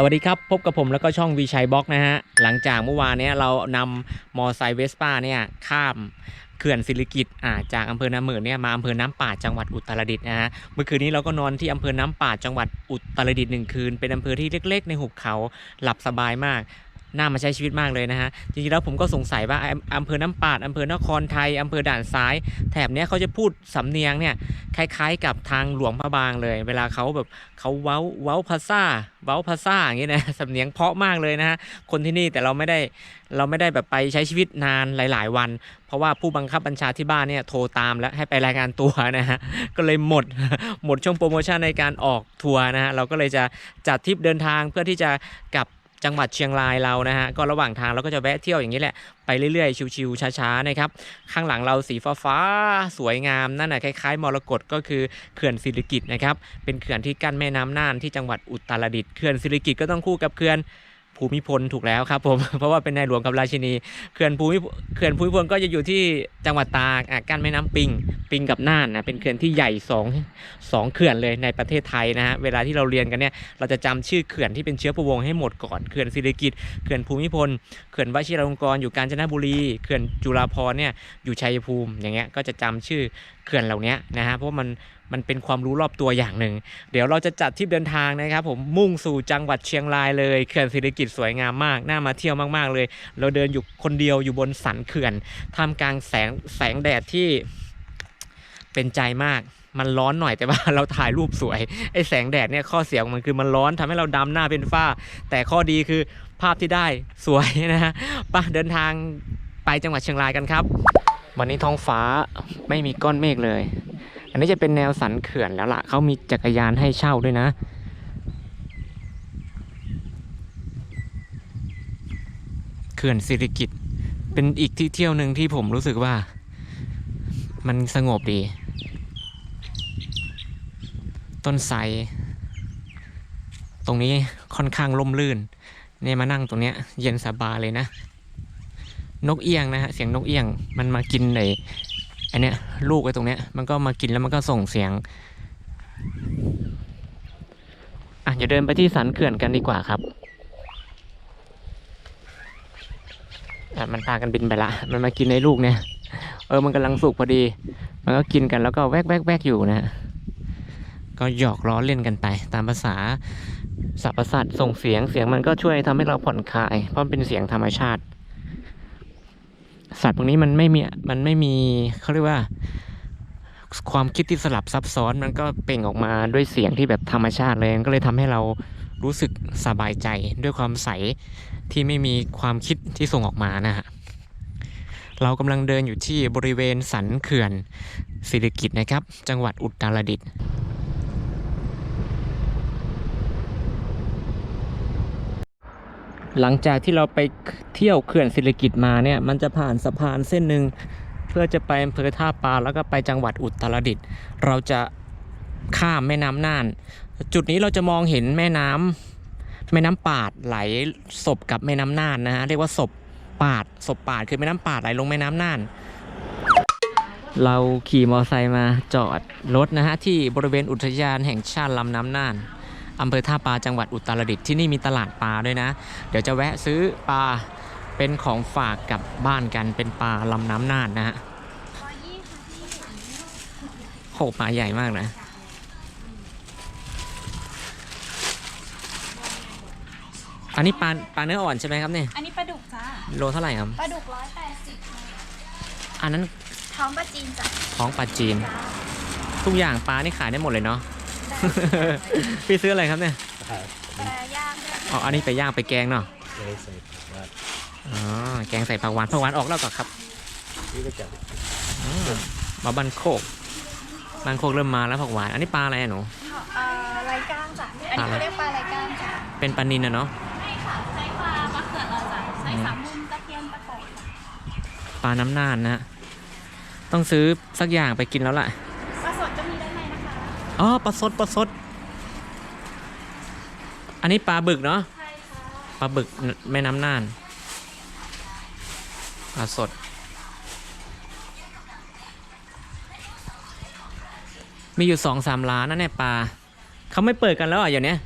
สวัสดีครับ พบกับผมแล้วก็ช่องวีชัยบล็อกนะฮะ หลังจากเมื่อวานเนี้ยเรานำมอไซค์เวสป้าเนี่ยข้ามเขื่อนศิริกิตอ่าจากอำเภอน้ำเหมือนเนี่ยมาอำเภอน้ำป่าจังหวัดอุตรดิตถ์นะฮะเมื่อคืนนี้เราก็นอนที่อำเภอน้ำป่าจังหวัดอุตรดิตถ์หนึ่งคืน เป็นอำเภอที่เล็ก ๆ ในหุบเขาหลับสบายมาก น่ามาใช้ชีวิตมากเลยนะฮะ จริงๆแล้วผมก็สงสัยว่าอำเภอน้ำปาดอำเภอนครไทยอำเภอด่านซ้าย แถบเนี้ยเขาจะพูดสำเนียงเนี่ยคล้ายๆ กับทางหลวงพระบางเลย เวลาเขาแบบเขาเว้าเว้าภาษาเว้าภาษาอย่างงี้นะสำเนียงเพาะมากเลยนะฮะคนที่นี่แต่เราไม่ได้เราไม่ได้แบบไปใช้ชีวิตนานหลาย ๆ วัน เพราะว่าผู้บังคับบัญชาที่บ้านเนี่ยโทรตามแล้วให้ไปรายงานตัวนะฮะก็เลยหมดหมดช่วงโปรโมชั่นในการออกทัวร์นะฮะเราก็เลยจะจัดทริปเดินทางเพื่อที่จะกลับ จังหวัดเชียงรายเรานะฮะก็ระหว่างทางเราก็จะแวะเที่ยวอย่างนี้แหละไปเรื่อยๆชิวๆช้าๆนะครับข้างหลังเราสีฟ้าๆสวยงามนั่นน่ะคล้ายๆมรกตก็คือเขื่อนศิริกิตนะครับเป็นเขื่อนที่กั้นแม่น้ำน่านที่จังหวัดอุตรดิตถ์เขื่อนศิริกิตก็ต้องคู่กับเขื่อน ภูมิพลถูกแล้วครับผม เพราะว่าเป็นในหลวงกับราชินีเขื่อนภูมิเขื่อนภูมิพลก็จะอยู่ที่จังหวัดตากอะกั้นแม่น้ำปิง ปิงกับน่านนะเป็นเขื่อนที่ใหญ่สองสองเขื่อนเลยในประเทศไทยนะฮะเวลาที่เราเรียนกันเนี่ยเราจะจำชื่อเขื่อนที่เป็นเชื้อพระวงให้หมดก่อนเขื่อนศิริกิตเขื่อนภูมิพลเขื่อนวชิรลงกรณ์อยู่กาญจนบุรีเขื่อนจุฬาภรณ์เนี่ยอยู่ชัยภูมิอย่างเงี้ยก็จะจำชื่อเขื่อนเหล่านี้นะฮะเพราะมัน มันเป็นความรู้รอบตัวอย่างหนึ่ง เดี๋ยวเราจะจัดทริปเดินทางนะครับ ผมมุ่งสู่จังหวัดเชียงรายเลยเขื่อนศิริกิตสวยงามมากน่ามาเที่ยวมากๆเลย เราเดินอยู่คนเดียวอยู่บนสันเขื่อนท่ามกลางแสงแสงแดดที่เป็นใจมากมันร้อนหน่อยแต่ว่าเราถ่ายรูปสวยไอ้แสงแดดเนี่ยข้อเสียของมันคือมันร้อนทำให้เราดำหน้าเป็นฝ้า แต่ข้อดีคือภาพที่ได้สวยนะฮะไปะเดินทางไปจังหวัดเชียงรายกันครับ วันนี้ท้องฟ้าไม่มีก้อนเมฆเลย นนี้จะเป็นแนวสันเขื่อนแล้วล่ะเขามีจักรยานให้เช่าด้วยนะ เขื่อนสิริกิตเป็นอีกที่เที่ยวหนึ่งที่ผมรู้สึกว่า มันสงบดี ต้นไทรตรงนี้ค่อนข้างร่มรื่นเนี่ยมานั่งตรงเนี้ยเย็นสบายเลยนะ นกเอี้ยงนะฮะเสียงนกเอี้ยงมันมากินไอ้อัน เนี้ยลูกไอ้ตรงเนี้ยมันก็มากินแล้วมันก็ส่งเสียงอะเดี๋ยวเดินไปที่สันเขื่อนกันดีกว่าครับอะมันพากันบินไปละ มันมากินในลูกเนี่ย เออมันกำลังสุกพอดี มันก็กินกันแล้วก็แวกแวกแวกอยู่นะก็หยอกล้อเล่นกันไป ตามภาษาสัพพสัตว์ส่งเสียงเสียงมันก็ช่วยทำให้เราผ่อนคลาย เพราะมันเป็นเสียงธรรมชาติ สัตว์พวกนี้มันไม่มีมันไม่มีเขาเรียกว่าความคิดที่สลับซับซ้อนมันก็เป่งออกมาด้วยเสียงที่แบบธรรมชาติเลยก็เลยทำให้เรารู้สึกสบายใจด้วยความใสที่ไม่มีความคิดที่ส่งออกมานะฮะเรากำลังเดินอยู่ที่บริเวณสันเขื่อนศิริกิตนะครับ จังหวัดอุตรดิตถ์ หลังจากที่เราไปเที่ยวเขื่อนศิริกิตมาเนี่ยมันจะผ่านสะพานเส้นหนึ่งเพื่อจะไปอำเภอท่าปลาแล้วก็ไปจังหวัดอุตรดิตถ์เราจะข้ามแม่น้ำน่าน จุดนี้เราจะมองเห็นแม่น้ำแม่น้ำปาดไหลศพกับแม่น้ำน่านนะฮะเรียกว่าศพปาดศพปาดคือแม่น้ำปาดไหลลงแม่น้ำน่าน เราขี่มอเตอร์ไซค์มาจอดรถนะฮะที่บริเวณอุทยานแห่งชาติลำน้ำน่าน อำเภอท่าปลาจังหวัดอุตรดิตถ์ที่นี่มีตลาดปลาด้วยนะ เดี๋ยวจะแวะซื้อปลาเป็นของฝากกลับบ้านกันเป็นปลาลำน้ำน่านนะฮะโหปลาใหญ่มากนะอันนี้ปลาปลาเนื้ออ่อนใช่ไหมครับเนี่ยอันนี้ปลาดุกจ้าโลเท่าไหร่ครับปลาดุกร้อยแปดสิบอันนั้นท้องปลาจีนจ้ะของปลาจีนจ้าทุกอย่างปลานี่ขายได้หมดเลยเนาะ พี่ซื้ออะไรครับเนี่ยปลาย่างด้วยอ๋ออันนี้ไปย่างไปแกงเนาะเลยใส่ว่าอ๋อแกงใส่ผักหวานผักหวานออกแล้วก่อนครับนี่ก็จะอืมมาบันโคกบันโคกเริ่มมาแล้วผักหวาน อันนี้ปลาอะไรอะหนู เอ่อไรก้างจ้ะอันนี้เขาเรียกปลาไรก้างจ้ะเป็นปลานินอะเนาะใช่ค่ะใช้ปลามะเขือเราจ้ะใช้สามมุมตะเพียนตะโกกจ้ะปลาน้ำน่านนะฮะต้องซื้อสักอย่างไปกินแล้วล่ะ อ๋อปลาสดปลาสด อันนี้ปลาบึกเนาะใช่ค่ะปลาบึกแม่น้ำน่านปลาสด มีอยู่สองสามร้านนะเนี่ยปลาเขาไม่เปิดกันแล้วอะอย่างเนี้ย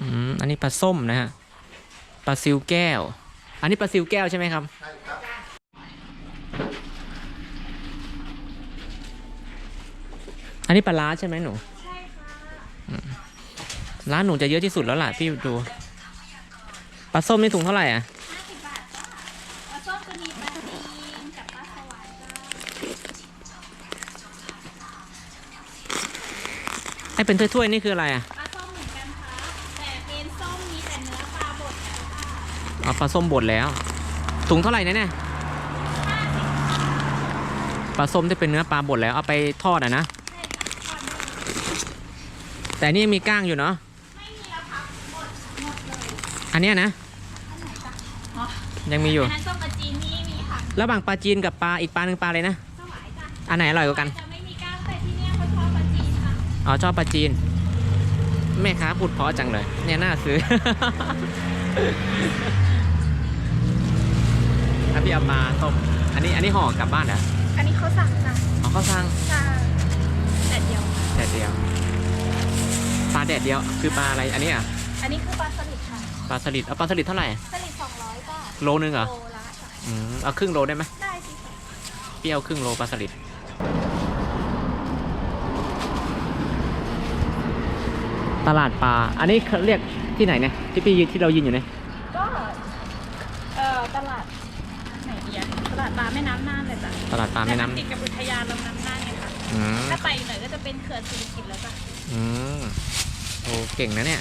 อืมอันนี้ปลาส้มนะฮะปลาซิวแก้ว อันนี้ปลาซิวแก้วใช่ไหมครับ อันนี้ปลาล้าใช่ไหมหนู ใช่ค่ะร้านหนูจะเยอะที่สุดแล้วล่ะพี่ดู ปลาส้มนี่ถุงเท่าไหร่อะห้าสิบบาทจ้าปลาส้มจะมีปลาจีนกับปลาสวายจ้าไอ้เป็นถ้วยๆนี่คืออะไรอะปลาส้มเหมือนกันค่ะแต่เป็นส้มมีแต่เนื้อปลาบดแล้วค่ะเอาปลาส้มบดแล้ว ถุงเท่าไหร่นะเนี่ย ปลาส้มที่เป็นเนื้อปลาบดแล้วเอาไปทอดอะนะใช่ค่ะทอดได้เลย แต่นี่ยังมีก้างอยู่เนาะไม่มีแล้วค่ะหมดหมดเลยอันเนี้ยนะอันไหนจ้ะอ๋อยังมีอยู่ อันนั้นส้มปลาจีนนี่มีค่ะระหว่างปลาจีนกับปลาอีกปลาหนึ่งปลาเลยนะสวายจ้ะอันไหนอร่อยกว่ากันจะไม่มีกล้างแต่ที่เนี่ยเขาชอบปลาจีนค่ะอ๋อชอบปลาจีน แม่ค้าพูดเพราะจังเลย เนี่ยน่าซื้อ ถ้าพี่เอามาต้มอันนี้อันนี้ห่อกลับบ้านเหรออันนี้เขาสั่งจ้ะอ๋อเขาสั่งจ้าแต่เดียวแดดเดียว ปลาแดดเดียวคือปลาอะไรอันนี้อะอันนี้คือปลาสลิดค่ะปลาสลิดเอาปลาสลิดเท่าไหร่สลิดสองร้อยจ้าโลนึงเหรอโลละจ้ะอืมเอาครึ่งโลได้ไหมได้สิค่ะพี่เอาครึ่งโลปลาสลิดตลาดปลาอันนี้เขาเรียกที่ไหนเนี่ยที่พี่ยืนที่เรายืนอยู่เนี่ยก็เอ่อตลาดไหนดีอะตลาดปลาแม่น้ำน่านเลยจ้ะตลาดปลาแม่น้ติดกับอุทยานลำน้ำน่านไงค่ะำอืมถ้าไปอีกหน่อยก็จะเป็นเขื่อนสิริกิติ์แล้วจ้ะ อืมโอ้เก่งนะเนี่ย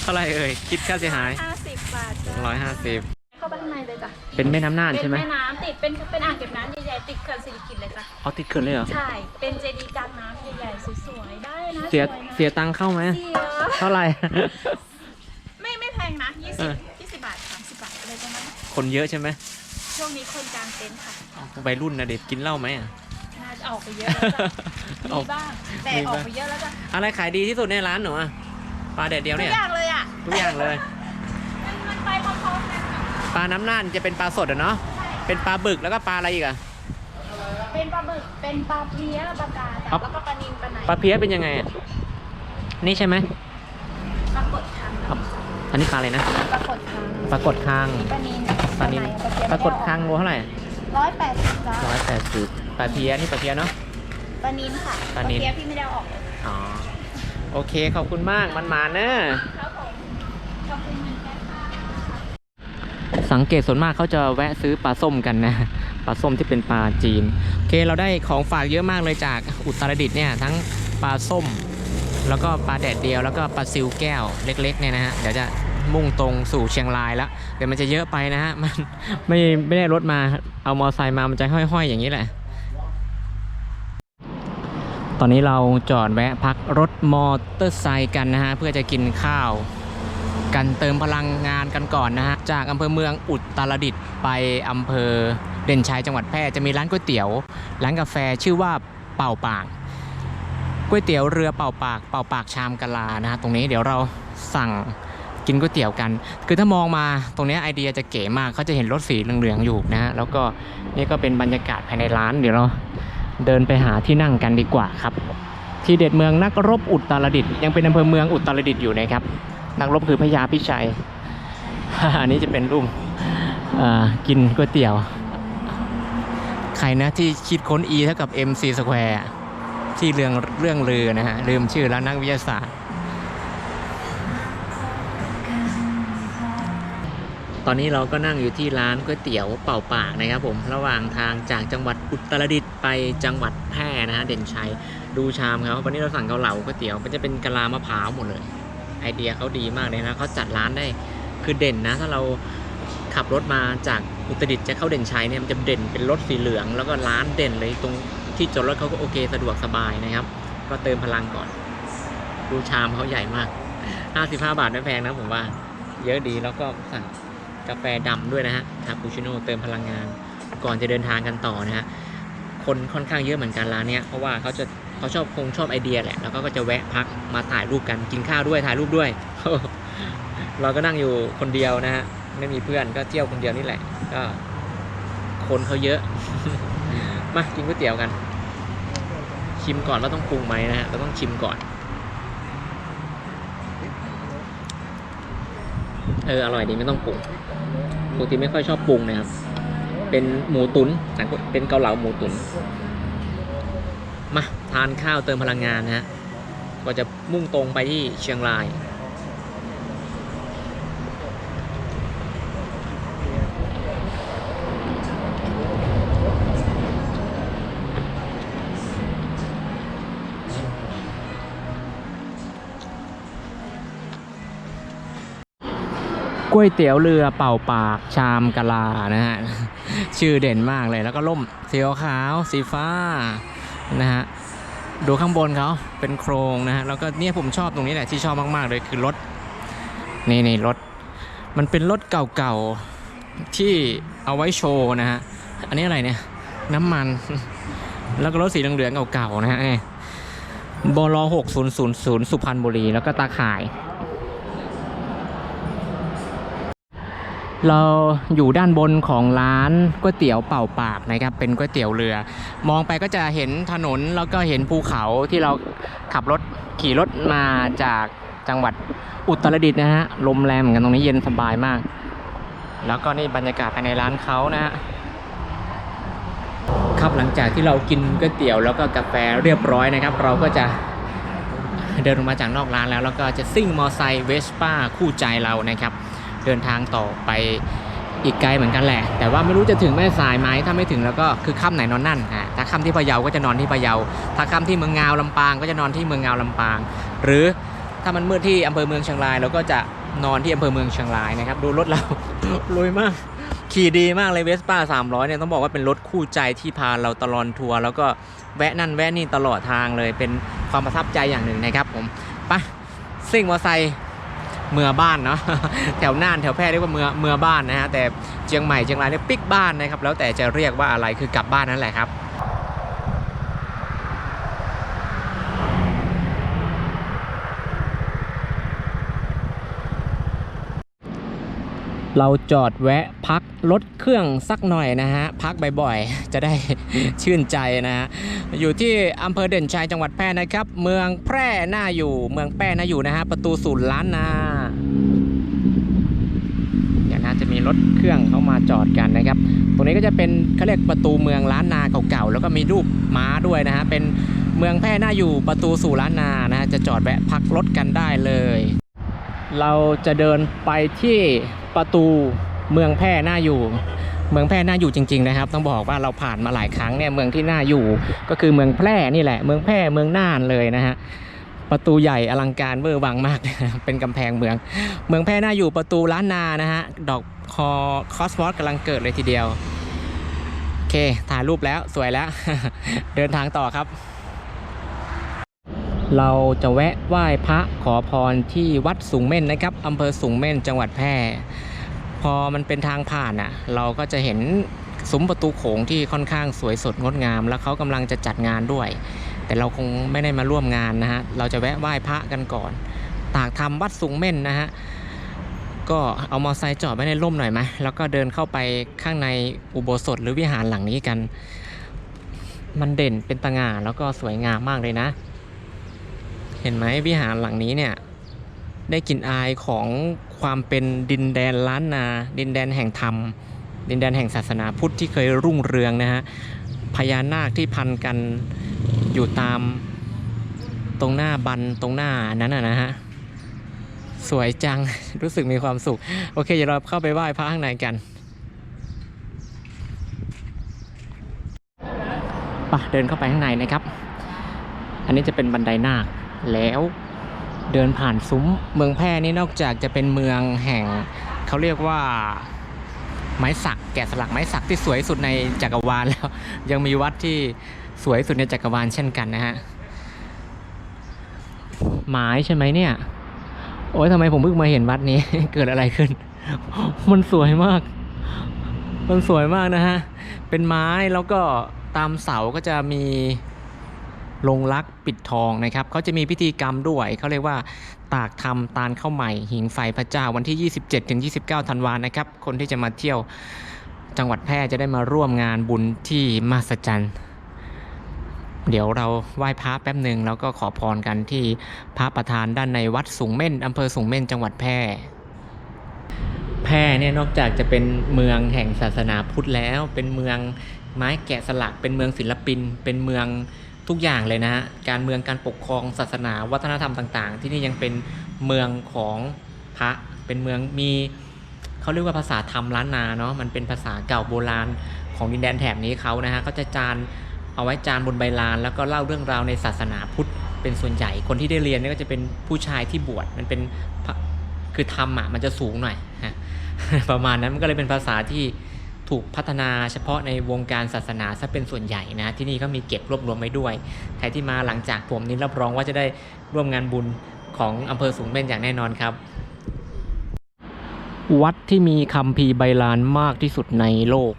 เท่าไหรเอ่ยคิดค่าเสียหายห้าสิบบาทจ้ะร้อยห้าสิบเข้าไปข้างในเลยจ้ะเป็นแม่น้ำน่านใช่ไหมเป็นแม่น้ำติดเป็นเป็นอ่างเก็บน้ำใหญ่ๆติดเขื่อนสิริกิติ์เลยจ้ะเอาติดเขื่อนเลยเหรอ ใช่เป็นเจดีย์กลางน้ำใหญ่ๆสวยๆได้นะเสียสวยนะเสียตังค์เข้าไหม เสียเท่าไหร่ ไม่ไม่แพงนะยี่เอสิบอ ยี่สิบบาทสามสิบบาทอะไรประมาณนั้นคนเยอะใช่ไหมช่วงนี้คนกลางเต็นท์ค่ะ วัยรุ่นนะเด็กกินเหล้าไหมอะน่าจะ ออกไปเยอะแล้วจ้ะออมีกบ้างแต่มีอบ้างอกไปเยอะแล้วจ้ะอะไรขายดีที่สุดในร้านหนูอะปลาแดดเดียวทุเนี่กยอย่างเลยอะทุกอย่างเลย มันมันไปพร้อมๆกันค่ะปลาน้ำน่านจะเป็นปลาสดอะเนาะเป็นปลาบึกแล้วก็ปลาอะไรอีกอะ เป็นปลาบึกเป็นปลาเพลี้ยปลากาครัจ้ะบแล้วก็ปลานิลปลาไหนปลาเพี้ยเป็นยังไงอะนี่ใช่ไหมปลากดคางครับอันนี้ปลาอะไรนะปลากดคางปลากดคางปลานิลปลานิลปลากดคางโลเท่าไหร่ร้อยแปดสิบจ้ะร้อยแปดสิบ ปลาเพี้ยนี่ปลาเพี้ยเนาะ ปลานิลค่ะปลานิลเพลี้ยพี่ไม่ได้เอาออกเลยอ๋อ โอเคขอบคุณมากมันมาเนอะครับผมขอบคุณเหมือนกันค่ะสังเกตส่วนมากเขาจะแวะซื้อปลาส้มกันนะ ปลาส้มที่เป็นปลาจีน โอเคเราได้ของฝากเยอะมากเลยจากอุตรดิตถ์เนี่ยทั้งปลาส้ม แล้วก็ปลาแดดเดียวแล้วก็ปลาซิวแก้วเล็กๆเนี่ยนะฮะเดี๋ยวจะมุ่งตรงสู่เชียงรายแล้วเดี๋ยวมันจะเยอะไปนะฮะมันไม่ไม่ได้รถมาเอามอไซค์มามันจะห้อยๆ อย่างนี้แหละต อนนี้เราจอดแวะพักรถมอเตอร์ไซค์กันนะฮะ เพื่อจะกินข้าว กันเติมพลังงานกันก่อนนะฮะ จากอำเภอเมืองอุตรดิตถ์ไปอำเภอเด่นชัยจังหวัดแพร่จะมีร้านก๋วยเตี๋ยว ร้านกาแฟชื่อว่าเป่าปากก๋วยเตี๋ยวเรือเป่าปาก เป่าปากชามกะลานะฮะตรงนี้เดี๋ยวเราสั่งกินก๋วยเตี๋ยวกัน คือถ้ามองมาตรงนี้ไอเดียจะเก๋มากเขาจะเห็นรถสีเหลืองๆอยู่นะฮะแล้วก็นี่ก็เป็นบรรยากาศภายในร้านเดี๋ยวเรา เดินไปหาที่นั่งกันดีกว่าครับ ที่เด็ดเมืองนักรบอุตรดิตถ์ยังเป็นอำเภอเมืองอุตรดิตถ์อยู่นะครับ นักรบคือพญาพิชัยอันนี้จะเป็นรูปอ่มกินก๋วยเตี๋ยว ใครนะที่คิดค้น E เท่ากับ MC Square ที่เรื่องเรื่องลือนะฮะลืมชื่อแล้วนักวิทยาศาสตร์ ตอนนี้เราก็นั่งอยู่ที่ร้านก๋วยเตี๋ยวเป่าปากนะครับผมระหว่างทางจากจังหวัดอุตรดิตถ์ไปจังหวัดแพร่นะฮะเด่นชัยดูชามเขาวันนี้เราสั่งเกาเหลาก๋วยเตี๋ยวมันจะเป็นกะลามะพร้าวหมดเลย ไอเดียเขาดีมากเลยนะเขาจัดร้านได้คือเด่นนะ ถ้าเราขับรถมาจากอุตรดิตถ์จะเข้าเด่นชัยเนี่ยมันจะเด่นเป็นรถสีเหลือง แล้วก็ร้านเด่นเลยตรงที่จอดรถเขาก็โอเคสะดวกสบายนะครับ ก็เติมพลังก่อน ดูชามเขาใหญ่มาก 55 บาทไม่แพงนะผมว่า เยอะดีแล้วก็สั่ง กาแฟดำด้วยนะฮะคาปูชิโน่เติมพลังงาน ก่อนจะเดินทางกันต่อนะฮะคนค่อนข้างเยอะเหมือนกันร้านเนี้ยเพราะว่าเขาจะเขาชอบคงชอบไอเดียแหละแล้วก็จะแวะพักมาถ่ายรูปกันกินข้าวด้วยถ่ายรูปด้วย เราก็นั่งอยู่คนเดียวนะฮะไม่มีเพื่อนก็เที่ยวคนเดียวนี่แหละ ก็ คนเขาเยอะ มากินก๋วยเตี๋ยวกัน ชิมก่อนว่าต้องปรุงไหมนะฮะเราต้องชิมก่อนเอออร่อยดีไม่ต้องปรุง ปกติไม่ค่อยชอบปรุงนะครับ เป็นหมูตุนเป็นเกาเหลาหมูตุนมาทานข้าวเติมพลังงานนะฮะก็จะมุ่งตรงไปที่เชียงราย ก๋วยเตี๋ยวเรือเป่าปากชามกะลานะฮะ ชื่อเด่นมากเลยแล้วก็ล่มสีขาวสีฟ้านะฮะดูข้างบนเขาเป็นโครงนะฮะแล้วก็เนี่ยผมชอบตรงนี้แหละที่ชอบมากๆเลยคือรถนี่นี่รถ มันเป็นรถเก่าๆที่เอาไว้โชว์นะฮะอันนี้อะไรเนี่ยน้ำมัน แล้วก็รถสีเหลืองๆเก่าๆนะฮะบลหกศูนย์ศูนย์ศูนย์สุพรรณบุรีแล้วก็ตาข่าย เราอยู่ด้านบนของร้านก๋วยเตี๋ยวเป่าปากนะครับ เป็นก๋วยเตี๋ยวเรือ มองไปก็จะเห็นถนนแล้วก็เห็นภูเขาที่เราขับรถขี่รถมาจากจังหวัดอุตรดิตถ์นะฮะลมแรงเหมือนกันตรงนี้เย็นสบายมาก แล้วก็นี่บรรยากาศภายในร้านเขานะฮะครับหลังจากที่เรากินก๋วยเตี๋ยวแล้วก็กาแฟเรียบร้อยนะครับ เราก็จะเดินออกมาจากนอกร้านแล้ว แล้วก็จะซิ่งมอไซค์เวสป้าคู่ใจเรานะครับ เดินทางต่อไปอีกไกลเหมือนกันแหละ แต่ว่าไม่รู้จะถึงแม่สายไหมถ้าไม่ถึงแล้วก็คือค่ำไหนนอนนั่นฮะถ้าค่ำที่พะเยาก็จะนอนที่พะเยา ถ้าค่ำที่เมืองงาวลำปางก็จะนอนที่เมืองงาวลำปาง หรือถ้ามันมืดที่อำเภอเมืองเชียงรายเราก็จะนอนที่อำเภอเมืองเชียงรายนะครับดูรถเรารวยมาก ขี่ดีมากเลยเวสป้า300เนี่ยต้องบอกว่าเป็นรถคู่ใจที่พาเราตลอดทัวร์แล้วก็แวะนั่นแวะนี่ตลอดทางเลยเป็นความประทับใจอย่างหนึ่งนะครับผมไปซิ่งมอไซค์ เมือบ้านเนาะแถวน่านแถวแพร่เรียกว่าเมือเมือบ้านนะฮะแต่เชียงใหม่เชียงรายเรียกปิกบ้านนะครับแล้วแต่จะเรียกว่าอะไรคือกลับบ้านนั่นแหละครับ เราจอดแวะพักรถเครื่องสักหน่อยนะฮะ พักบ่อยๆ จะได้ชื่นใจนะฮะ อยู่ที่อำเภอเด่นชัยจังหวัดแพร่นะครับ เมืองแพร่น่าอยู่ เมืองแพร่น่าอยู่นะฮะ ประตูสู่ล้านนาเนี่ยนะจะมีรถเครื่องเข้ามาจอดกันนะครับ ตรงนี้ก็จะเป็นเขาเรียกประตูเมืองล้านนาเก่าๆ แล้วก็มีรูปม้าด้วยนะฮะ เป็นเมืองแพร่น่าอยู่ประตูสู่ล้านนานะฮะจะจอดแวะพักรถกันได้เลย เราจะเดินไปที่ ประตูเมืองแพร่น่าอยู่ เมืองแพร่น่าอยู่จริง ๆ นะครับ ต้องบอกว่าเราผ่านมาหลายครั้งเนี่ยเมืองที่น่าอยู่ก็คือเมืองแพร่นี่แหละ เมืองแพร่เมืองน่านเลยนะฮะประตูใหญ่อลังการเวอร์วังมาก เป็นกำแพงเมือง เมืองแพร่น่าอยู่ประตูล้านนานะฮะดอกคอคอสมอสกำลังเกิดเลยทีเดียวโอเคถ่ายรูปแล้วสวยแล้ว เดินทางต่อครับ เราจะแวะไหว้พระขอพรที่วัดสูงเม่นนะครับอำเภอสูงเม่นจังหวัดแพร่ พอมันเป็นทางผ่านอะ เราก็จะเห็นซุ้มประตูโขงที่ค่อนข้างสวยสดงดงาม แล้วเขากำลังจะจัดงานด้วย แต่เราคงไม่ได้มาร่วมงานนะฮะ เราจะแวะไหว้พระกันก่อน ตากทำวัดสูงเม่นนะฮะ ก็เอามอเตอร์ไซค์จอดไว้ในร่มหน่อยไหมแล้วก็เดินเข้าไปข้างในอุโบสถหรือวิหารหลังนี้กัน มันเด่นเป็นตะงาแล้วก็สวยงามมากเลยนะ เห็นไหมวิหารหลังนี้เนี่ยได้กลิ่นอายของความเป็นดินแดนล้านนา ดินแดนแห่งธรรม ดินแดนแห่งศาสนาพุทธที่เคยรุ่งเรืองนะฮะพญานาคที่พันกันอยู่ตามตรงหน้าบันตรงหน้านั้นนะฮะสวยจังรู้สึกมีความสุข โอเคเดี๋ยวเราเข้าไปไหว้พระข้างในกันไปะเดินเข้าไปข้างในนะครับ อันนี้จะเป็นบันไดนาค แล้วเดินผ่านซุ้มเมืองแพร่นี่นอกจากจะเป็นเมืองแห่งเขาเรียกว่าไม้สักแกะสลักไม้สักที่สวยสุดในจักรวาลแล้ว ยังมีวัดที่สวยสุดในจักรวาลเช่นกันนะฮะไม้ใช่ไหมเนี่ย โอ้ยทำไมผมเพิ่งมาเห็นวัดนี้ เกิดอะไรขึ้น มันสวยมาก มันสวยมากนะฮะ เป็นไม้แล้วก็ตามเสาก็จะมี ลงรักปิดทองนะครับเขาจะมีพิธีกรรมด้วยเขาเรียกว่าตากทำตาลเข้าใหม่ หิงไฟพระเจ้าวันที่ 27ถึง29 ธันวานะครับ คนที่จะมาเที่ยวจังหวัดแพร่จะได้มาร่วมงานบุญที่มหัศจรรย์เดี๋ยวเราไหว้พระแป๊บหนึ่งแล้วก็ขอพรกันที่พระประธานด้านในวัดสูงเม่นอำเภอสูงเม่นจังหวัดแพร่ แพร่เนี่ยนอกจากจะเป็นเมืองแห่งศาสนาพุทธแล้ว เป็นเมืองไม้แกะสลัก เป็นเมืองศิลปิน เป็นเมือง ทุกอย่างเลยนะฮะการเมืองการปกครองศาสนาวัฒนธรรมต่าง ๆ ที่นี่ยังเป็นเมืองของพระเป็นเมืองมีเขาเรียกว่าภาษาธรรมล้านนาเนาะมันเป็นภาษาเก่าโบราณของดินแดนแถบนี้เขานะฮะก็จะจานเอาไว้จานบนใบลาน แล้วก็เล่าเรื่องราวในศาสนาพุทธเป็นส่วนใหญ่คนที่ได้เรียนนี่ก็จะเป็นผู้ชายที่บวชมันเป็นคือธรรมอะมันจะสูงหน่อยประมาณนั้นมันก็เลยเป็นภาษาที่ ถูกพัฒนาเฉพาะในวงการศาสนาซะเป็นส่วนใหญ่นะ ที่นี่ก็มีเก็บรวบรวมไว้ด้วย ใครที่มาหลังจากผมนี้รับรองว่าจะได้ร่วมงานบุญของอำเภอสูงเม่นอย่างแน่นอนครับ วัดที่มีคัมภีร์ใบลานมากที่สุดในโลก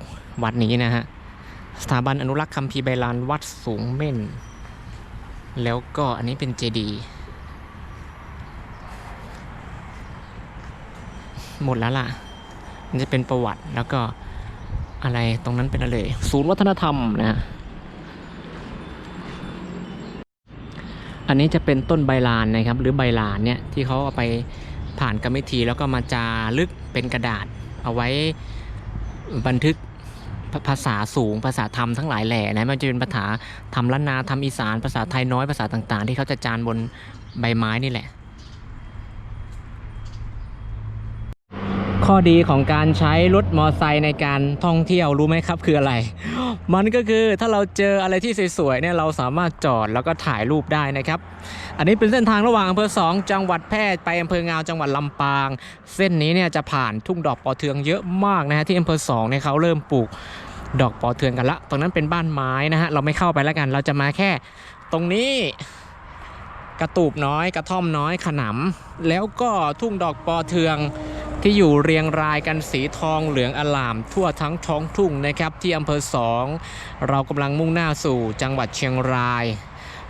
วัดนี้นะฮะสถาบันอนุรักษ์คัมภีร์ใบลานวัดสูงเม่น แล้วก็อันนี้เป็นเจดีย์หมดแล้วล่ะมันจะเป็นประวัติแล้วก็ อะไรตรงนั้นเป็นอะไรศูนย์วัฒนธรรมนะ อันนี้จะเป็นต้นใบลานนะครับ หรือใบลานเนี่ยที่เขาเอาไปผ่านกรรมวิธีแล้วก็มาจารึกเป็นกระดาษ เอาไว้บันทึกภาภาษาสูงภาษาธรรมทั้งหลายแหล่นะมันจะเป็นภาษาธรรมล้านนาธรรมอีสานภาษาไทยน้อยภาษาต่างๆ ที่เขาจะจานบนใบไม้นี่แหละ ข้อดีของการใช้รถมอไซค์ในการท่องเที่ยวรู้ไหมครับคืออะไร มันก็คือถ้าเราเจออะไรที่สวยๆเนี่ยเราสามารถจอดแล้วก็ถ่ายรูปได้นะครับ อันนี้เป็นเส้นทางระหว่างอำเภอ2จังหวัดแพร่ไปอำเภองาวจังหวัดลำปาง เส้นนี้เนี่ยจะผ่านทุ่งดอกปอเทืองเยอะมากนะฮะที่อำเภอ2เนี่ยเขาเริ่มปลูกดอกปอเทืองกันละ ตรงนั้นเป็นบ้านไม้นะฮะเราไม่เข้าไปแล้วกัน เราจะมาแค่ตรงนี้กระตูบน้อยกระท่อมน้อยขนำแล้วก็ทุ่งดอกปอเทือง ที่อยู่เรียงรายกันสีทองเหลืองอลาม ทั่วทั้งท้องทุ่งนะครับที่อำเภอสองเรากำลังมุ่งหน้าสู่จังหวัดเชียงราย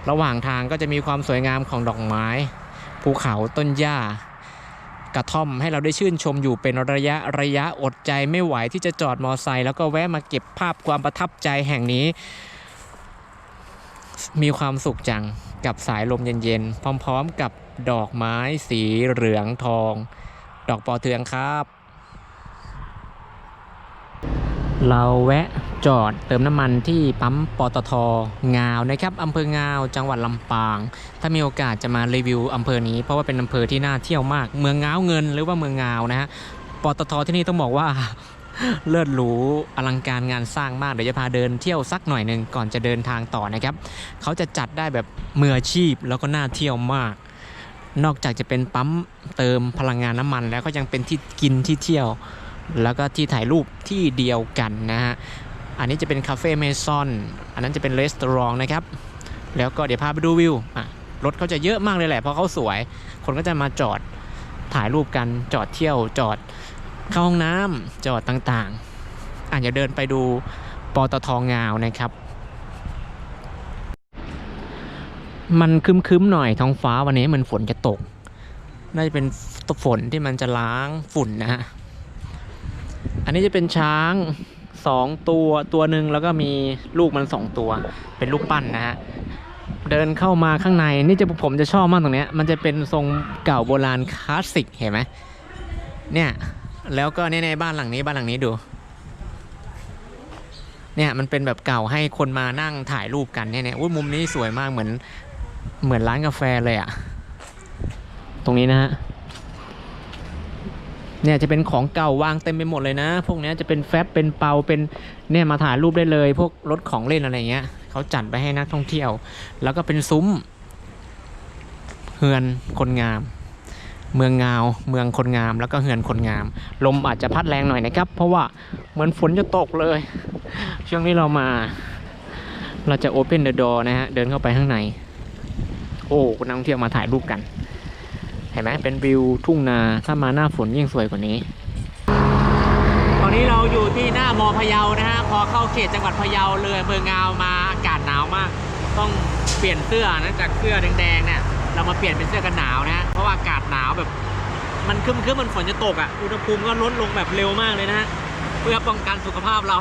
ระหว่างทางก็จะมีความสวยงามของดอกไม้ ภูเขาต้นหญ้ากระท่อมให้เราได้ชื่นชมอยู่เป็นระยะระยะอดใจไม่ไหวที่จะจอดมอไซค์แล้วก็แวะมาเก็บภาพความประทับใจแห่งนี้ มีความสุขจังกับสายลมเย็นๆ พร้อมๆ กับดอกไม้สีเหลืองทอง ดอกปอเทืองครับ เราแวะจอดเติมน้ำมันที่ปั๊มปตทงาวนะครับอำเภองาวจังหวัดลำปาง ถ้ามีโอกาสจะมารีวิวอำเภอนี้เพราะว่าเป็นอำเภอที่น่าเที่ยวมาก เมืองงาวเงินหรือว่าเมืองงาวนะฮะปตทที่นี่ต้องบอกว่าเลิศหรูอลังการงานสร้างมาก เดี๋ยวจะพาเดินเที่ยวสักหน่อยหนึ่งก่อนจะเดินทางต่อนะครับ เขาจะจัดได้แบบมืออาชีพแล้วก็น่าเที่ยวมาก นอกจากจะเป็นปั๊มเติมพลังงานน้ำมัน แล้วก็ยังเป็นที่กินที่เที่ยว แล้วก็ที่ถ่ายรูปที่เดียวกันนะฮะ อันนี้จะเป็นคาเฟ่เมซอน อันนั้นจะเป็นรีสอร์ทนะครับ แล้วก็เดี๋ยวพาไปดูวิวอะรถเขาจะเยอะมากเลยแหละเพราะเขาสวย คนก็จะมาจอดถ่ายรูปกันจอดเที่ยวจอดเข้าห้องน้ำจอดต่างๆอาจจะเดินไปดูปตทงาวนะครับ มันคึมๆหน่อยท้องฟ้าวันนี้เหมือนฝนจะตก น่าจะเป็นฝนที่มันจะล้างฝุ่นนะฮะ อันนี้จะเป็นช้างสองตัวตัวหนึ่งแล้วก็มีลูกมันสองตัว เป็นลูกปั้นนะฮะ เดินเข้ามาข้างในนี่จะผมจะชอบมากตรงเนี้ย มันจะเป็นทรงเก่าโบราณคลาสสิกเห็นไหมเนี่ยแล้วก็เนี่ยในบ้านหลังนี้บ้านหลังนี้ดู เนี่ยมันเป็นแบบเก่าให้คนมานั่งถ่ายรูปกันเนี่ยเนี่ยอุ้ยมุมนี้สวยมากเหมือน เหมือนร้านกาแฟเลยอะตรงนี้นะฮะเนี่ยจะเป็นของเก่าวางเต็มไปหมดเลยนะ พวกนี้จะเป็นแฟบเป็นเปาเป็นเนี่ยมาถ่ายรูปได้เลย พวกรถของเล่นอะไรเงี้ยเขาจัดไปให้นักท่องเที่ยว แล้วก็เป็นซุ้มเฮือนคนงาม เมืองงาว เมืองคนงาม แล้วก็เฮือนคนงาม ลมอาจจะพัดแรงหน่อยนะครับ เพราะว่าเหมือนฝนจะตกเลย ช่วงนี้เรามา เราจะ open the door นะฮะ เดินเข้าไปข้างใน โอ้นักท่องเที่ยวมาถ่ายรูปกัน เห็นไหมเป็นวิวทุ่งนาถ้ามาหน้าฝนยิ่งสวยกว่านี้ตอนนี้เราอยู่ที่หน้ามอพะเยานะฮะพอเข้าเขตจังหวัดพะเยาเลยเมืองงาวมาอากาศหนาวมาก ต้องเปลี่ยนเสื้อนะจากเสื้อแดงๆเนี่ยเรามาเปลี่ยนเป็นเสื้อกันหนาวนะฮะเพราะว่าอากาศหนาวแบบมันคึมๆมันฝนจะตกอะอุณหภูมิก็ลดลงแบบเร็วมากเลยนะฮะเพื่อป้องกันสุขภาพเรา